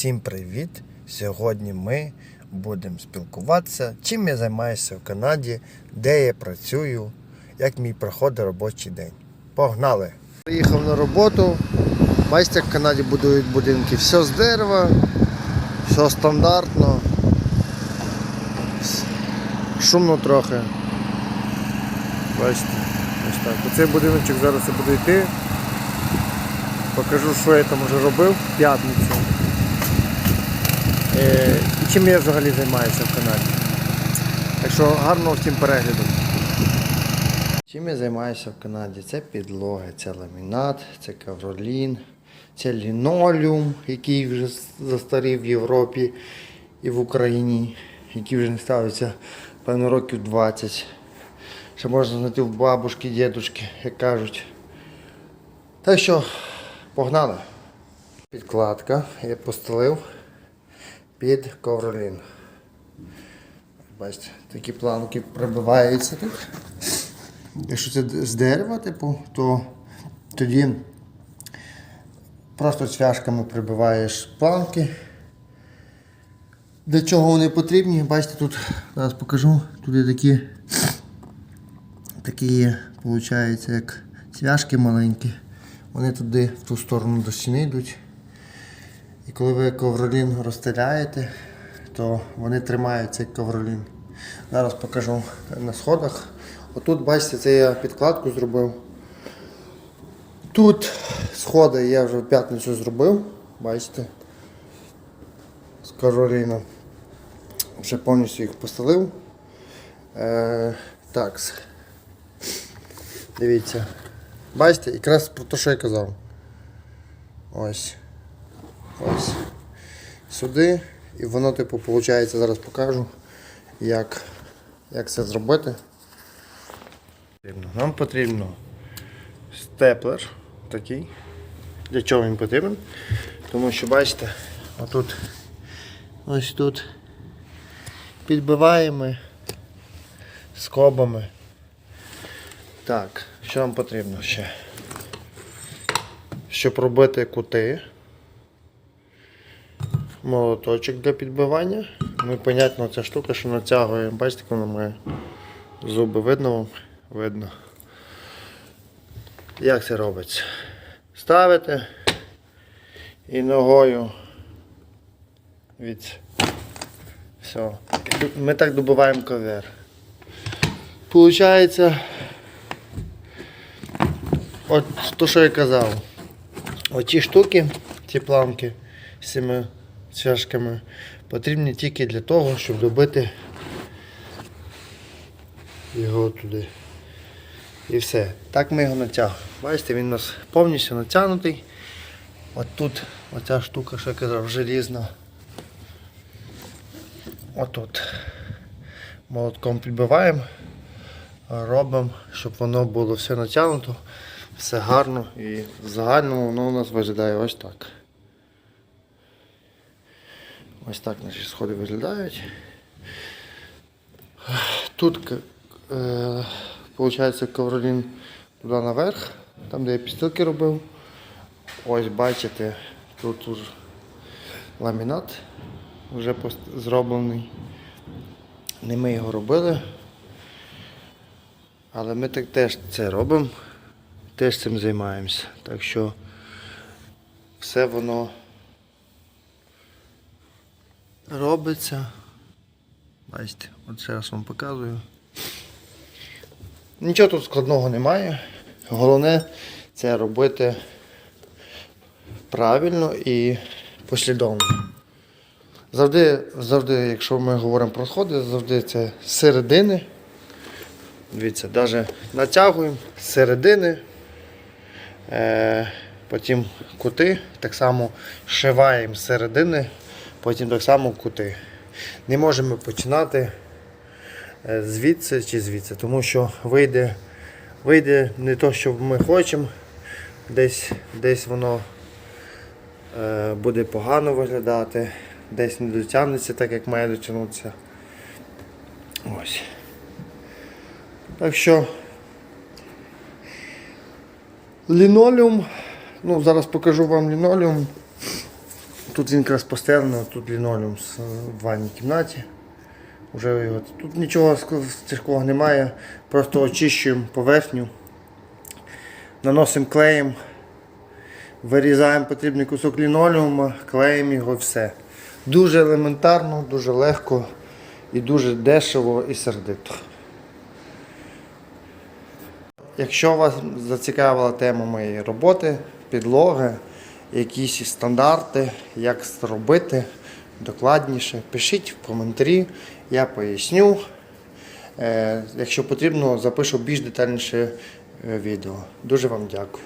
Всім привіт! Сьогодні ми будемо спілкуватися, чим я займаюся в Канаді, де я працюю, як мій проходить робочий день. Погнали! Приїхав на роботу. Як в Канаді будують будинки. Все з дерева, все стандартно. Шумно трохи. Бачите, ось так. Оцей будиночок зараз я буду йти. Покажу, що я там вже робив в п'ятницю. Е, і чим я взагалі займаюся в Канаді. Так що гарного всім перегляду. Чим я займаюся в Канаді? Це підлоги, це ламінат, це ковролін, це лінолеум, який вже застарів в Європі і в Україні, який вже не ставиться, певно, років 20. Ще можна знайти в бабушки, дідушки, як кажуть. Так що, погнали. Підкладка я постелив під ковролін. Бачите, такі планки прибиваються тут. Якщо це з дерева, типу, то тоді просто цвяшками прибиваєш планки. Для чого вони потрібні? Бачите, тут зараз покажу. Тут є такі, такі виходить, як цвяшки маленькі. Вони туди, в ту сторону до стіни йдуть. І коли ви ковролін розстеляєте, то вони тримають цей ковролін. Зараз покажу на сходах. Отут, бачите, це я підкладку зробив. Тут сходи я вже в п'ятницю зробив, бачите, з ковроліном. Вже повністю їх постелив. Е, так. Дивіться. Бачите, якраз про те, що я казав. Ось. Ось. Сюди. І воно, типу, виходить, зараз покажу, як, як це зробити. Нам потрібно степлер такий. Для чого він потрібен? Тому що бачите, отут, ось тут підбиваємо скобами. Так, що нам потрібно ще? Щоб робити кути, молоточок для підбивання. Ну і понятно, ця штука, що натягує, бачите, вона має зуби видно вам? Видно. Як це робиться? Ставите і ногою від все. Ми так добиваємо ковер. Получається, от то, що я казав, Оці штуки, ці планки, 7 Чашками потрібні тільки для того, щоб добити його туди. І все. Так ми його натягуємо. Бачите, він у нас повністю натягнутий. От тут оця штука, що я казав, желізна. Отут. Молотком підбиваємо, робимо, щоб воно було все натягнуто, все гарно і в загальному воно у нас виглядає ось так. Ось так наші сходи виглядають. Тут е, виходить ковролін туди наверх, там де я підстилки робив. Ось бачите, тут уже ламінат вже зроблений. Не ми його робили. Але ми так теж це робимо, теж цим займаємося. Так що все воно робиться. Бачите, от ще раз вам показую. Нічого тут складного немає. Головне це робити правильно і послідовно. Завжди, завжди, якщо ми говоримо про сходи, завжди це з середини. Дивіться, навіть натягуємо з середини, е, потім кути, так само шиваємо з середини, потім так само кути. Не можемо починати е, звідси чи звідси, тому що вийде, вийде не то, що ми хочемо, десь, десь воно е, буде погано виглядати, десь не дотягнеться так, як має дотягнутися. Ось. Так що лінолеум, ну зараз покажу вам лінолеум. Тут він якраз постелено, тут лінолеум в ванній кімнаті. Уже його, тут нічого тяжкого немає, просто очищуємо поверхню, наносимо клеєм, вирізаємо потрібний кусок лінолеума, клеїмо його все. Дуже елементарно, дуже легко і дуже дешево і сердито. Якщо вас зацікавила тема моєї роботи, підлоги, якісь стандарти, як зробити докладніше, пишіть в коментарі, я поясню. Е, Якщо потрібно, запишу більш детальніше е, відео. Дуже вам дякую.